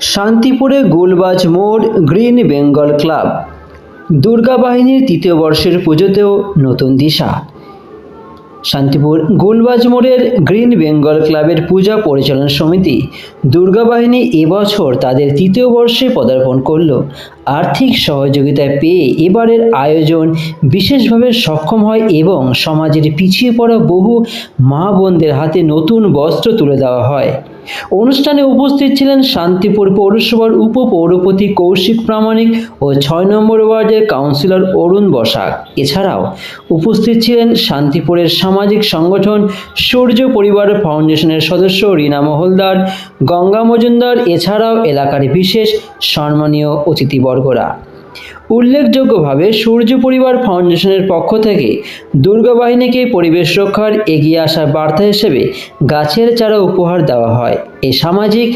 শান্তিপুরে গোলবাজ মোড় green Bengal club. Durga বাহিনীর তৃতীয় বর্ষের পুজোতেও নতুন দিশা। শান্তিপুর গোলবাজ মোড়ের গ্রিন বেঙ্গল ক্লাবের পূজা পরিচালনা সমিতি দুর্গা বাহিনী এবছর তাদের তৃতীয় বর্ষে পদার্পণ করল। আর্থিক সহযোগিতা পেয়ে এবারের আয়োজন বিশেষভাবে সক্ষম হয় এবং সমাজের পিছিয়ে পড়া বহু মা বোনদের হাতে নতুন বস্ত্র তুলে দেওয়া হয়। অনুষ্ঠানে উপস্থিত ছিলেন শান্তিপুর পৌরসভার উপপৌরপতি কৌশিক প্রামাণিক ও ছয় নম্বর ওয়ার্ডের কাউন্সিলর অরুণ বসাক। এছাড়াও উপস্থিত ছিলেন শান্তিপুরের সামাজিক সংগঠন সূর্য পরিবার ফাউন্ডেশনের সদস্য রীনা মহলদার গঙ্গা মজুমদার, এছাড়াও এলাকার বিশেষ সম্মানীয় অতিথিবর্গরা। উল্লেখযোগ্যভাবে সূর্য পরিবার ফাউন্ডেশনের পক্ষ থেকে দুর্গা বাহিনীকে পরিবেশ রক্ষার এগিয়ে আসার বার্তা হিসেবে গাছের চারা উপহার দেওয়া হয়। এই সামাজিক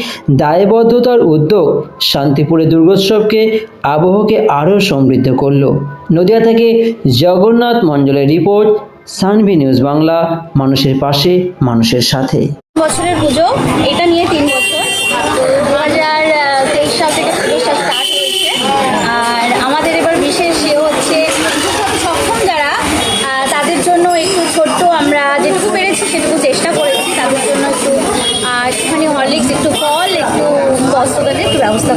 দায়বদ্ধতার উদ্যোগ শান্তিপুরে দুর্গোৎসবকে, আবহকে আরও সমৃদ্ধ করল। নদিয়া থেকে জগন্নাথ মণ্ডলের রিপোর্ট, সানভি নিউজ বাংলা, মানুষের পাশে, মানুষের সাথে। বছরের পুজো, এটা নিয়ে তিন বছর তেইশ হয়েছে। আর আমাদের এবার বিশেষ ইয়ে হচ্ছে যারা তাদের জন্য একটু ছোট্ট আমরা যেটুকু পেরেছি সেটুকু চেষ্টা করেছি। জন্য একটু একটুখানি হরলিক্স, একটু ফল, একটু একটু ব্যবস্থা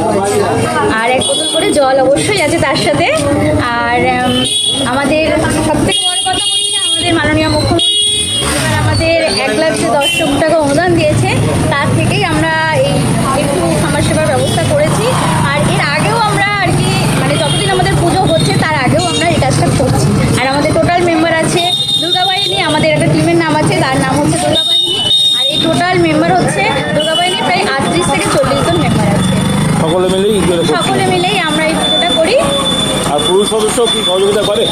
আর এক বোতল করে জল অবশ্যই আছে তার সাথে। আর আমাদের সবথেকে সদস্য কি সহযোগিতা করে?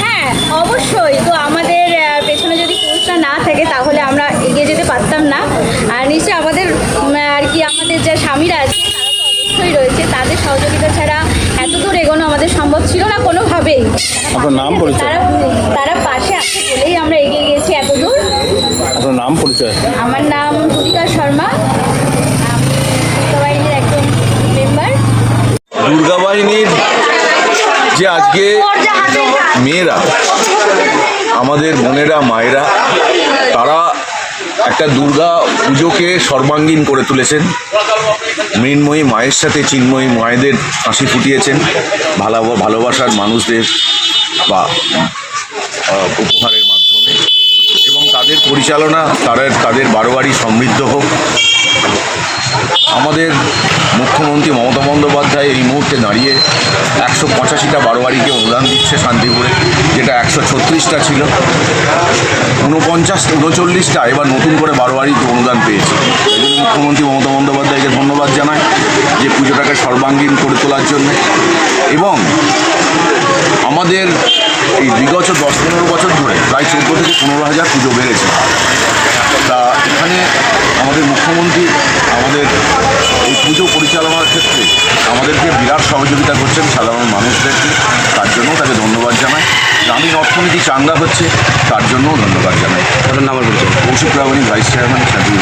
হ্যাঁ অবশ্যই। তো আমাদের পেছনে যদি পুরুষরা না থাকে তাহলে আমরা এগিয়ে যেতে পারতাম না। আর নিশ্চয়ই আমাদের আর কি আমাদের যে স্বামীরা আছে তারা তো অবশ্যই রয়েছে। তাদের সহযোগিতা ছাড়া এত দূর এগোনো আমাদের সম্ভব ছিল না কোনোভাবেই। আপনার নাম পরিচয়? তারা তারা পাশে আছে বলেই আমরা এগিয়ে গেছি এত দূর। আপনার নাম পরিচয়? আমার নাম তুলিকা শর্মা। আমি দুর্গা বাহিনীর একজন মেম্বার দুর্গা বাহিনীর যে আজকে মেয়েরা, আমাদের বোনেরা, মায়েরা, তারা একটা দুর্গা পুজোকে সর্বাঙ্গীন করে তুলেছেন। মৃন্ময়ী মায়ের সাথে চিন্ময়ী মায়েদের হাসি ফুটিয়েছেন। ভালো, ভালোবাসার মানুষদের বা উপহারের মাধ্যমে। এবং তাদের পরিচালনা, তাদের তাদের বারোয়ারি সমৃদ্ধ হোক। আমাদের মুখ্যমন্ত্রী মমতা বন্দ্যোপাধ্যায় এই মুহূর্তে দাঁড়িয়ে একশো পঁচাশিটা বারোয়ারিকে অনুদান দিচ্ছে শান্তিপুরে, যেটা একশো ছত্রিশটা ছিল। উনপঞ্চাশ উনচল্লিশটা এবার নতুন করে বারোয়ারিতে অনুদান পেয়েছে। মুখ্যমন্ত্রী মমতা বন্দ্যোপাধ্যায়কে ধন্যবাদ জানাই যে পুজোটাকে সর্বাঙ্গীন করে তোলার জন্য। এবং আমাদের এই বিগত দশ পনেরো বছর ধরে প্রায় চোদ্দ থেকে পনেরো হাজার পুজো বেড়েছে। তা এখানে আমাদের মুখ্যমন্ত্রী আমাদের এই পুজো পরিচালনার ক্ষেত্রে আমাদেরকে বিরাট সহযোগিতা করছেন সাধারণ মানুষদেরকে তার জন্য তাকে ধন্যবাদ জানাই। গ্রামীণ অর্থনীতি চাঙ্গা হচ্ছে তার জন্যও ধন্যবাদ জানাই। আপনার নাম পরিচয় কৌশিক রাবানি ভাইস চেয়ারম্যান শান্তি